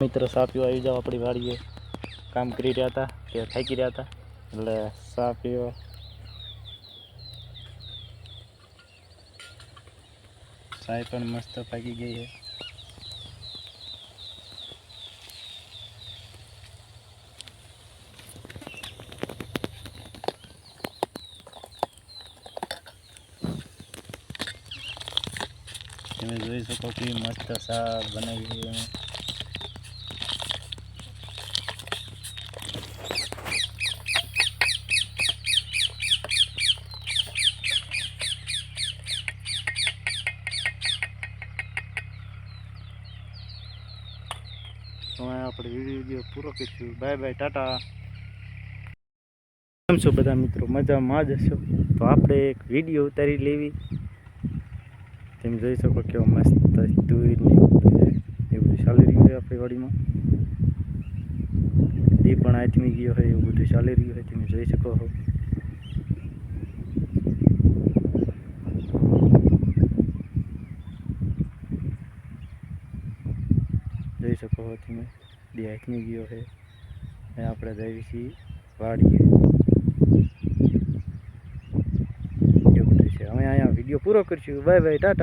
મિત્રો સા પીવા આવી જાઓ આપણી વાડીએ કામ કરી રહ્યા હતા કે થાકી રહ્યા હતા એટલે સા પીવો ચાય પણ મસ્ત પાકી ગઈ છે તમે જોઈ શકો કે મસ્ત સા બનાવી તો આપણે વીડિયો પૂરો કરીશું. Bye bye, tata. કેમ છો બધા મિત્રો? મજામાં જ હશો તો આપણે એક વીડિયો ઉતારી લેવી. તમે જોઈ શકો કેવો મસ્ત દૂર ને એવું બધું ચાલી રહ્યું છે આપણી વાડીમાં. દી પણ આથમી ગયો હોય, એવું બધું ચાલી રહ્યું હોય, તમે જોઈ શકો છો જોઈ શકો છો તમે. બે આથમી ગયો છે. અને આપણે જઈએ છીએ વાડીએ. એવું છે. અમે અહીંયા વીડિયો પૂરો કરીશું. Bye bye tata.